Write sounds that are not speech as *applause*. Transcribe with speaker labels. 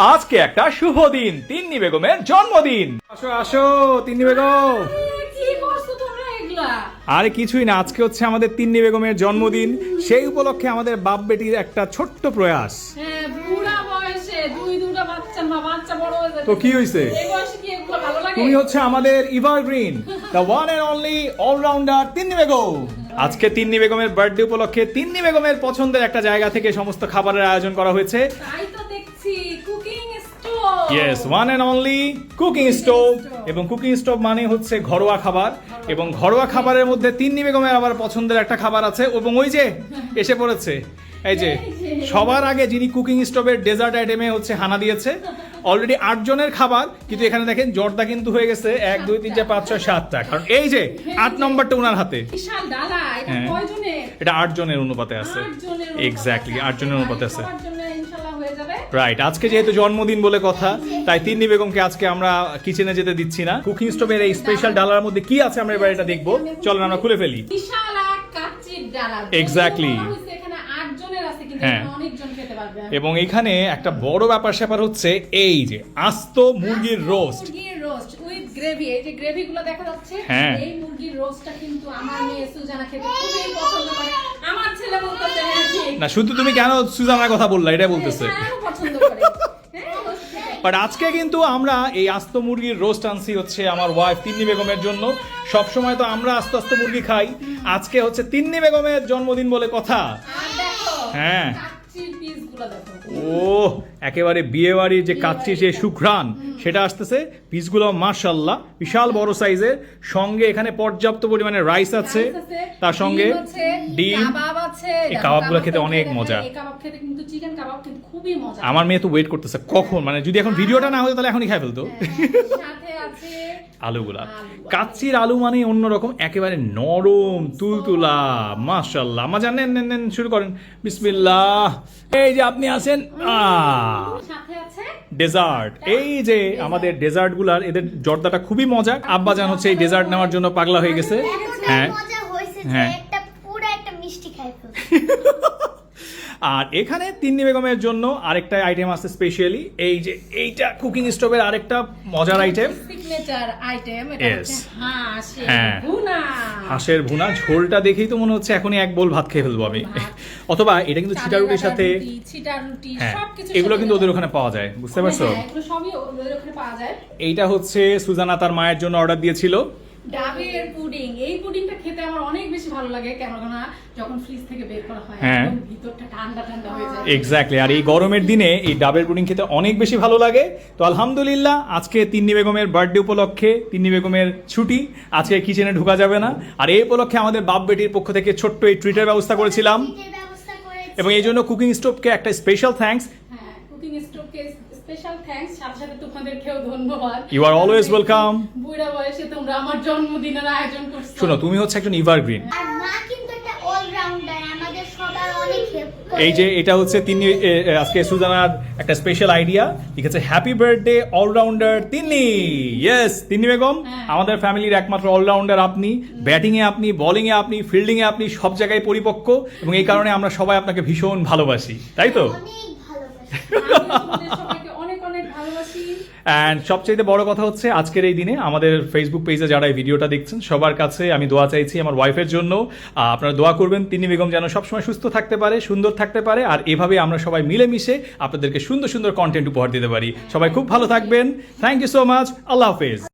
Speaker 1: আজকে একটা শুভ দিন তিন্নি বেগমের জন্মদিন। আসো আসো তিন্নি বেগম।
Speaker 2: কি করছ তোমরা এগুলা?
Speaker 1: আরে কিছুই না আজকে হচ্ছে আমাদের তিন্নি বেগমের জন্মদিন। সেই উপলক্ষে আমাদের বাপ বেটির একটা ছোট্ট প্রয়াস।
Speaker 2: হ্যাঁ বুড়া বয়সে দুই দুটা বাচ্চা মা বাচ্চা বড় যাচ্ছে
Speaker 1: তো কি হয়েছে
Speaker 2: এই বয়সে কি এগুলো ভালো লাগে?
Speaker 1: তুমি হচ্ছে আমাদের evergreen the one and only allrounder Tinni Begum. আজকে তিন্নি বেগমের বার্থডে উপলক্ষে তিন্নি বেগমের পছন্দের একটা জায়গা থেকে সমস্ত খাবারের আয়োজন করা হয়েছে।
Speaker 2: তাই তো
Speaker 1: yes one and only cooking stove এবং কুকিং স্টোভ মানে হচ্ছে ঘরোয়া খাবার। এবং ঘরোয়া খাবারের মধ্যে তিন্নি বেগমের আবার পছন্দের একটা খাবার আছে। এবং ওই যে এসে পড়েছে। এই যে সবার আগে যিনি কুকিং স্টোভের ডেজার্ট আইটেমে হচ্ছে হানা দিয়েছে অলরেডি আট জনের খাবার কিন্তু এখানে দেখেন জর্দা কিন্তু হয়ে গেছে। এক দুই তিন চার পাঁচ ছয় সাতটা। কারণ এই যে আট নম্বরটা ওনার হাতে।
Speaker 2: এটা
Speaker 1: হ্যাঁ।
Speaker 2: কয়জনের?
Speaker 1: এটা আট অনুপাতে আছে। এক্স্যাক্টলি আট জনের অনুপাতে আছে। রাইট আজকে যেহেতু জন্মদিন বলে কথা তাই তিন্নি বেগমকে আজকে আমরা কিচেনে যেতে দিচ্ছি না। কুকিং স্টোভের এই স্পেশাল ডালার মধ্যে কি আছে আমরা এবার এটা দেখব। চলো আমরা খুলে ফেলি।
Speaker 2: বিশাল এক কাচ্চির ডালা।
Speaker 1: Exactly.
Speaker 2: যদিও বলা হয়েছে এখানে আট জনের আছে কিন্তু
Speaker 1: হ্যাঁ। এবং এখানে একটা বড় ব্যাপার স্যাপার হচ্ছে এই যে আস্ত মুরগির রোস্ট
Speaker 2: রোস্ট উইথ গ্রেভি এই যে গ্রেভি দেখা যাচ্ছে
Speaker 1: হ্যাঁ।
Speaker 2: এই মুরগির রোস্টটা কিন্তু আমার মেয়ে সুজানা খেতে খুবই পছন্দ করে। আমার ছেলে বলতেছে হ্যাঁ
Speaker 1: না শুধু তুমি কেন সুজানার কথা বললা এটা বলতেছে
Speaker 2: হ্যাঁ, আরও পছন্দ করে হ্যাঁ, roast খেতে।
Speaker 1: বাট আজকে কিন্তু আমরা এই আস্ত মুরগির রোস্ট আনছি হচ্ছে আমার ওয়াইফ তিন্নি বেগমের জন্য। সব সময় তো আমরা আস্ত আস্ত মুরগি খাই। আজকে হচ্ছে তিন্নি বেগমের জন্মদিন বলে কথা। হ্যাঁ। ও একেবারে বিয়ে বাড়ির যে কাচ্চি যে সুঘ্রাণ সেটা আসতেছে। পিসগুলো মার্শাল্লাহ বিশাল বড় সাইজের সঙ্গে এখানে পর্যাপ্ত পরিমাণে রাইস আছে, তার সঙ্গে
Speaker 2: ডিম আছে,
Speaker 1: এই কাবাবগুলো খেতে অনেক মজা।
Speaker 2: এই কাবাব খেতে কিন্তু চিকেন কাবাব কিন্তু খুবই মজা।
Speaker 1: আমার মেয়ে তো ওয়েট করতেছে কখন? মানে যদি এখন ভিডিওটা না হতো তাহলে এখনই খাই ফেলতো।
Speaker 2: সাথে আছে
Speaker 1: আলুগুলা।
Speaker 2: আলু।
Speaker 1: কাচ্চির আলু মানে অন্যরকম একেবারে নরম তুলতুলা মাশাল্লাহ আমা জানেন নেন নেন শুরু করেন। বিসমিল্লাহ। এই যে আপনি আছেন আহ ডেজার্ট। এই যে আমাদের ডেজার্টগুলার এদের জর্দাটা খুবই মজা। আব্বাজান হচ্ছে এই ডেজার্ট নেওয়ার জন্য পাগলা হয়ে গেছে। হ্যাঁ। হ্যাঁ।
Speaker 3: একটা পুরো একটা মিষ্টি খাই ফেলছি *laughs*
Speaker 1: আর এখানে তিন্নি বেগমের জন্য আরেকটা আইটেম আছে স্পেশালি এই যে এইটা কুকিং স্টোভের আরেকটা মজার আইটেম
Speaker 2: সিগনেচার আইটেম এটা হচ্ছে হাঁস
Speaker 1: হ্যাঁ।
Speaker 2: ভুনা।
Speaker 1: হাঁসের ভুনা ঝোলটা দেখেই তো মনে হচ্ছে এখনই এক বোল ভাত খেয়ে ফেলব আমি। অথবা এটা কিন্তু ছিটা রুটির সাথে
Speaker 2: ছিটা রুটি
Speaker 1: হ্যাঁ
Speaker 2: সবকিছু
Speaker 1: এগুলো কিন্তু ওদের ওখানে পাওয়া যায় বুঝতে পারছ?
Speaker 2: হ্যাঁ, এগুলো সবই ওদের ওখানে পাওয়া যায়।
Speaker 1: এইটা হচ্ছে সুজানা তার মায়ের জন্য অর্ডার দিয়েছিল।
Speaker 2: ডাবের পুডিং এই পুডিংটা খেতে আমার অনেক বেশি ভালো লাগে কেননা যখন ফ্রিজ থেকে বের করা হয়
Speaker 1: হ্যাঁ।
Speaker 2: একদম ভিতরটা ঠান্ডা ঠান্ডা হয়ে যায়।
Speaker 1: এক্স্যাক্টলি আর এই গরমের দিনে এই ডাবের পুডিং খেতে অনেক বেশি ভালো লাগে। তো আলহামদুলিল্লাহ আজকে তিন্নি বেগমের বার্থডে উপলক্ষে তিন্নি বেগমের ছুটি আজকে কিচেনে ঢোকা যাবে না। আর এই উপলক্ষে আমাদের বাপ বেটির পক্ষ থেকে ছোট্ট এই ট্রিটের ব্যবস্থা করেছিলাম। এবং এই জন্য কুকিং স্টোভকে একটা স্পেশাল থ্যাঙ্কস
Speaker 2: হ্যাঁ কুকিং স্টোভকে স্পেশাল থ্যাঙ্কস সাথে সাথে তোমাদেরকেও ধন্যবাদ।
Speaker 1: ইউ আর অলওয়েজ ওয়েলকাম
Speaker 2: বুড়া বয়সে তোমরা আমার জন্মদিনের আয়োজন করছ।
Speaker 1: শোনো তুমি হচ্ছে একজন ইভারগ্রিন
Speaker 3: আর মা কিন্তু একটা অলরাউন্ডার আমাদের সবার অনেক হেল্প
Speaker 1: এই যে এটা হচ্ছে তিনি আজকে সুজানার একটা স্পেশাল আইডিয়া লিখেছে happy birthday allrounder Tinni. Yes Tinni Begum
Speaker 2: হ্যাঁ।
Speaker 1: আমাদের ফ্যামিলির একমাত্র অলরাউন্ডার আপনি। ব্যাটিং এ আপনি বোলিং এ আপনি ফিল্ডিং এ আপনি সব জায়গায় পরিপক্ক। এবং এই কারণে আমরা সবাই আপনাকে ভীষণ ভালোবাসি। তাই তো? অ্যান্ড সবচেয়ে বড় কথা হচ্ছে আজকের এই দিনে আমাদের ফেসবুক পেজে যারা এই ভিডিওটা দেখছেন, সবার কাছে আমি দোয়া চাইছি আমার ওয়াইফের জন্য। আপনারা দোয়া করবেন তিনি বেগম যেন সবসময় সুস্থ থাকতে পারে, সুন্দর থাকতে পারে, আর এভাবে আমরা সবাই মিলেমিশে আপনাদেরকে সুন্দর সুন্দর কন্টেন্ট উপহার দিতে পারি। সবাই খুব ভালো থাকবেন। Thank you so much Allah হাফেজ।